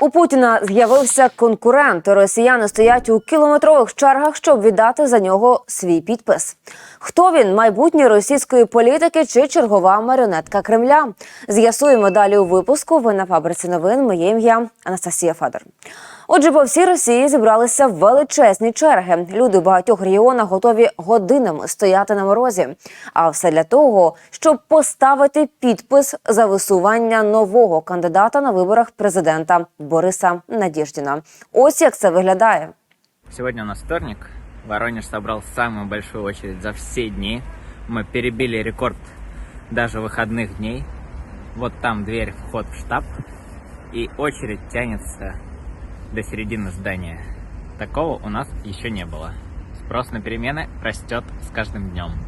У Путіна з'явився конкурент. Росіяни стоять у кілометрових чергах, щоб віддати за нього свій підпис. Хто він майбутній російської політики чи чергова маріонетка Кремля? З'ясуємо далі у випуску. Ви на фабриці новин. Моє ім'я Анастасія Федор. Отже, по всій Росії зібралися величезні черги. Люди в багатьох регіонах готові годинами стояти на морозі. А все для того, щоб поставити підпис за висування нового кандидата на виборах президента Бориса Надєждіна. Ось як це виглядає. Сегодня у нас вторник. Воронеж собрал самую большую очередь за все дни. Мы перебили рекорд даже выходных дней. Вот там дверь, вход в штаб. И очередь тянется до середины здания. Такого у нас еще не было. Спрос на перемены растет с каждым днем.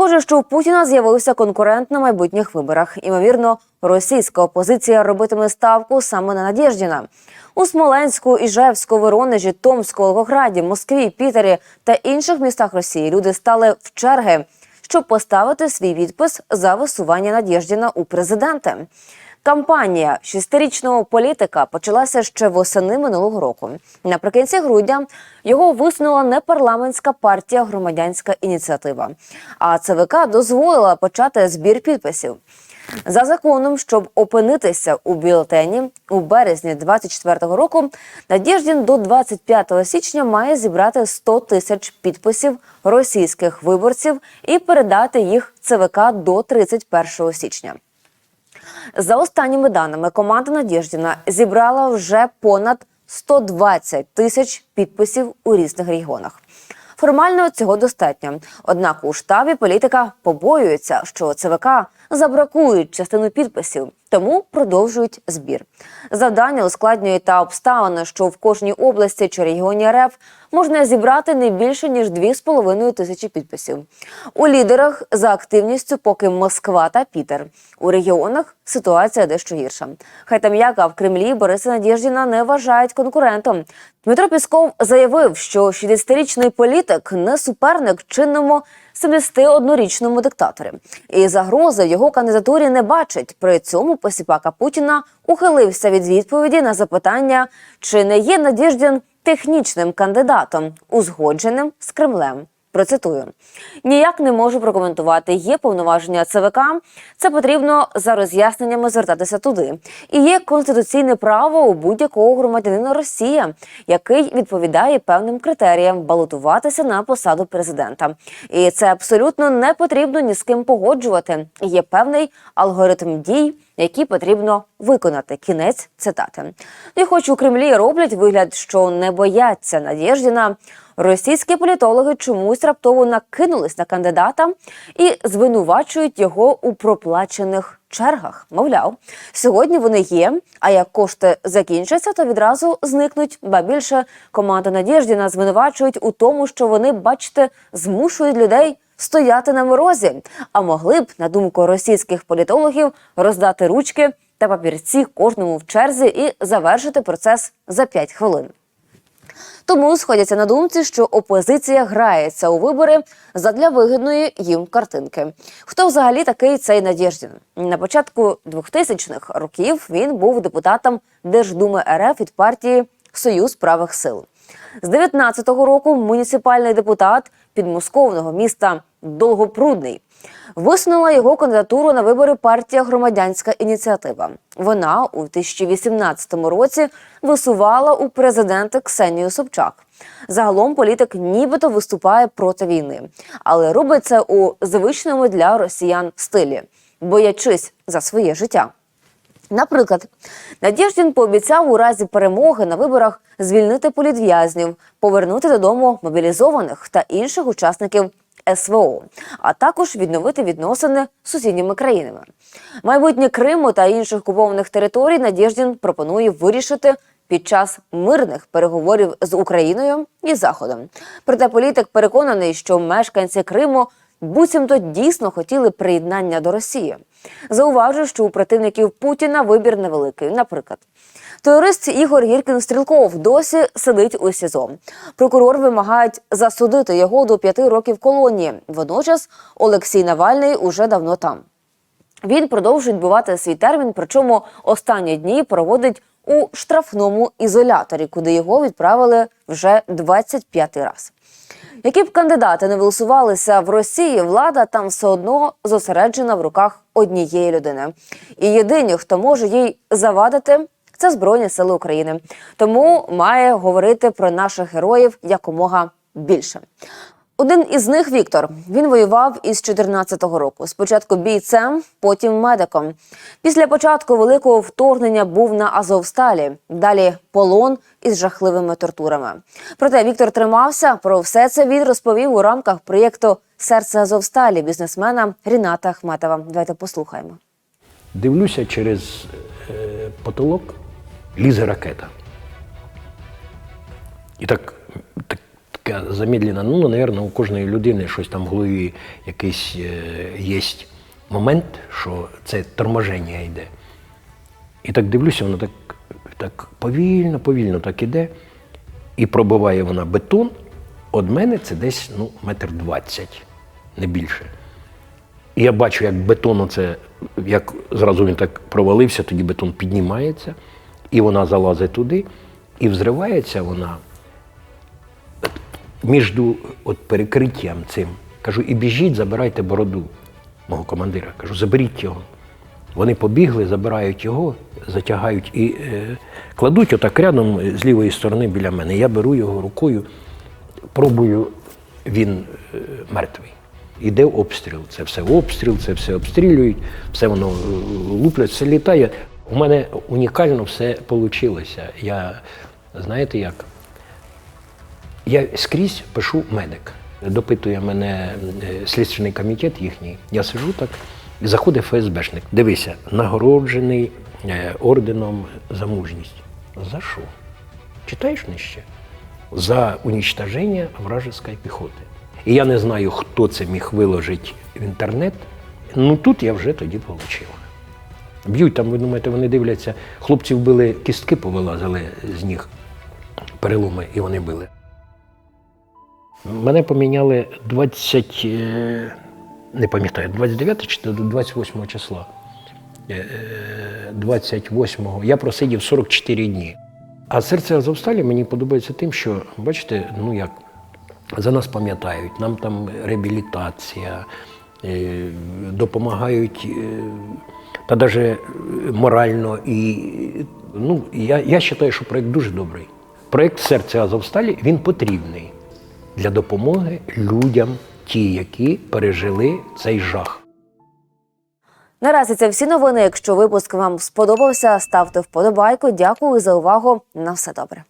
Схоже, що у Путіна з'явився конкурент на майбутніх виборах. Імовірно, російська опозиція робитиме ставку саме на Надєждіна. У Смоленську, Іжевську, Воронежі, Томську, Волгограді, Москві, Пітері та інших містах Росії люди стали в черги, щоб поставити свій відпис за висування Надєждіна у президенти. Кампанія шестирічного політика почалася ще восени минулого року. Наприкінці грудня його висунула не парламентська партія громадянська ініціатива. А ЦВК дозволила почати збір підписів. За законом, щоб опинитися у бюлетені у березні 24-го року, Надєждін до 25 січня має зібрати 100 тисяч підписів російських виборців і передати їх ЦВК до 31 січня. За останніми даними, команда Надіждіна зібрала вже понад 120 тисяч підписів у різних регіонах. Формально цього достатньо. Однак у штабі політика побоюється, що ЦВК забракують частину підписів, тому продовжують збір. Завдання ускладнює та обставини, що в кожній області чи регіоні РФ можна зібрати не більше ніж 2,5 тисячі підписів. У лідерах за активністю поки Москва та Пітер. У регіонах ситуація дещо гірша. Хай там як, а в Кремлі Бориса Надєждіна не вважають конкурентом. Дмитро Пісков заявив, що 60-річний політик не суперник чинному 71-річному диктаторі. І загрози в його кандидатурі не бачить. При цьому посіпака Путіна ухилився від відповіді на запитання, чи не є Надіждін технічним кандидатом, узгодженим з Кремлем. Процитую: ніяк не можу прокоментувати. Є повноваження ЦВК. Це потрібно за роз'ясненнями звертатися туди. І є конституційне право у будь-якого громадянина Росії, який відповідає певним критеріям балотуватися на посаду президента. І це абсолютно не потрібно ні з ким погоджувати. Є певний алгоритм дій. Які потрібно виконати кінець цитати. Ну і хоч у Кремлі роблять вигляд, що не бояться Надєждіна, російські політологи чомусь раптово накинулись на кандидата і звинувачують його у проплачених чергах. Мовляв, сьогодні вони є. А як кошти закінчаться, то відразу зникнуть. Ба більше команда Надєждіна звинувачують у тому, що вони, бачите, змушують людей стояти на морозі, а могли б, на думку російських політологів, роздати ручки та папірці кожному в черзі і завершити процес за 5 хвилин. Тому сходяться на думці, що опозиція грається у вибори задля вигідної їм картинки. Хто взагалі такий цей Надєждін? На початку 2000-х років він був депутатом Держдуми РФ від партії Союз правих сил. З 19-го року муніципальний депутат підмосковного міста Долгопрудний висунула його кандидатуру на вибори партія Громадянська ініціатива. Вона у 2018 році висувала у президенти Ксенію Собчак. Загалом політик нібито виступає проти війни, але робить це у звичному для росіян стилі, боячись за своє життя. Наприклад, Надєждін пообіцяв у разі перемоги на виборах звільнити політв'язнів, повернути додому мобілізованих та інших учасників СВО, а також відновити відносини з сусідніми країнами. Майбутнє Криму та інших окупованих територій Надєждін пропонує вирішити під час мирних переговорів з Україною і Заходом. Проте політик переконаний, що мешканці Криму буцімто дійсно хотіли приєднання до Росії. Зауважу, що у противників Путіна вибір невеликий. Наприклад, терорист Ігор Гіркін Стрілков досі сидить у СІЗО. Прокурор вимагають засудити його до п'яти років колонії. Водночас Олексій Навальний уже давно там. Він продовжує відбувати свій термін, причому останні дні проводить у штрафному ізоляторі, куди його відправили вже 25-й раз. Які б кандидати не вилосувалися в Росії, влада там все одно зосереджена в руках однієї людини. І єдині, хто може їй завадити, це Збройні Сили України. Тому має говорити про наших героїв якомога більше. Один із них Віктор. Він воював із 14-го року. Спочатку бійцем, потім медиком. Після початку великого вторгнення був на Азовсталі. Далі полон із жахливими тортурами. Проте Віктор тримався. Про все це він розповів у рамках проєкту Серце Азовсталі бізнесмена Ріната Ахметова. Давайте послухаємо. Дивлюся через е, потолок, лізе ракета. І так, так така замедлена, ну, мабуть, у кожної людини щось там в голові якийсь е, є момент, що це торможення йде. І так дивлюся, воно так, так повільно, повільно так іде. І пробиває вона бетон. От мене це десь ну, метр двадцять, не більше. І я бачу, як бетон оце, як зразу він так провалився, тоді бетон піднімається, і вона залазить туди, і взривається вона між от перекриттям цим. Кажу, і біжіть, забирайте бороду мого командира. Кажу, заберіть його. Вони побігли, забирають його, затягають і е, кладуть отак рядом з лівої сторони біля мене. Я беру його рукою, пробую, він е, мертвий. Іде обстріл. Це все обстріл, це все обстрілюють, все воно е, луплять, все літає. У мене унікально все вийшло. Я, знаєте як? Я скрізь пишу медик. Допитує мене е, слідственний комітет їхній. Я сижу так, і заходить ФСБшник. Дивися, нагороджений е, орденом за мужність. За що? Читаєш нижче? За уничтоження вражеської піхоти. І я не знаю, хто це міг виложити в інтернет. Ну тут я вже тоді отримав. Б'ють там, ви думаєте, вони дивляться, хлопці вбили, кістки повилазили з ніг, переломи, і вони били. Мене поміняли 20, е, не пам'ятаю, 29 чи 28 числа. Е, 28-го. Я просидів 44 дні. А серце Азовсталі мені подобається тим, що, бачите, ну як, за нас пам'ятають, нам там реабілітація, е, допомагають е, та навіть морально. І, ну, я, я вважаю, що проєкт дуже добрий. Проєкт Серце Азовсталі він потрібний для допомоги людям, ті, які пережили цей жах. Наразі це всі новини. Якщо випуск вам сподобався, ставте вподобайку. Дякую за увагу. На все добре.